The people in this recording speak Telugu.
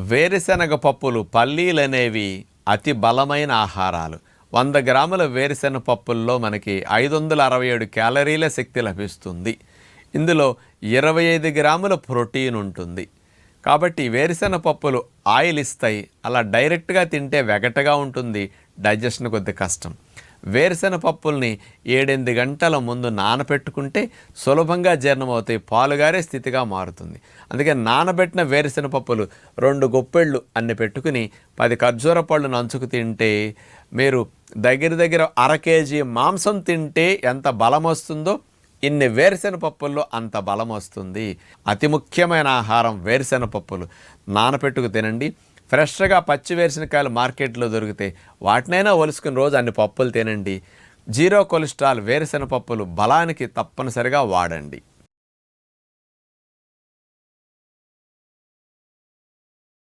వేరుశనగ పప్పులు పల్లీలు అనేవి అతి బలమైన ఆహారాలు. వంద గ్రాముల వేరుశెనగ పప్పుల్లో మనకి ఐదు వందల అరవై ఏడు క్యాలరీల శక్తి లభిస్తుంది. ఇందులో ఇరవై ఐదు గ్రాముల ప్రోటీన్ ఉంటుంది. కాబట్టి వేరుశెనగ పప్పులు ఆయిల్ ఇస్తాయి. అలా డైరెక్ట్గా తింటే వెగటగా ఉంటుంది. డైజెషన్ కొద్ది కష్టం. వేరుశెనగ పప్పుల్ని ఏడెనిమిది గంటల ముందు నానపెట్టుకుంటే సులభంగా జీర్ణమవుతాయి. పాలుగారే స్థితిగా మారుతుంది. అందుకే నానబెట్టిన వేరుశెనగ పప్పులు రెండు గొప్పెళ్ళు అన్ని పెట్టుకుని పది ఖర్జూర పళ్ళు నంచుకు తింటే మీరు దగ్గర దగ్గర అర కేజీ మాంసం తింటే ఎంత బలం వస్తుందో ఇన్ని వేరుశెనగ పప్పుల్లో అంత బలం వస్తుంది. అతి ముఖ్యమైన ఆహారం వేరుశెనగ పప్పులు. నానపెట్టుకు తినండి. ఫ్రెష్గా పచ్చి వేరుశనకాయలు మార్కెట్లో దొరుకుతాయి వాటినైనా ఒలుసుకుని రోజు అన్ని పప్పులు తినండి. జీరో కొలెస్ట్రాల్ వేరుశెనగ పప్పులు బలానికి తప్పనిసరిగా వాడండి.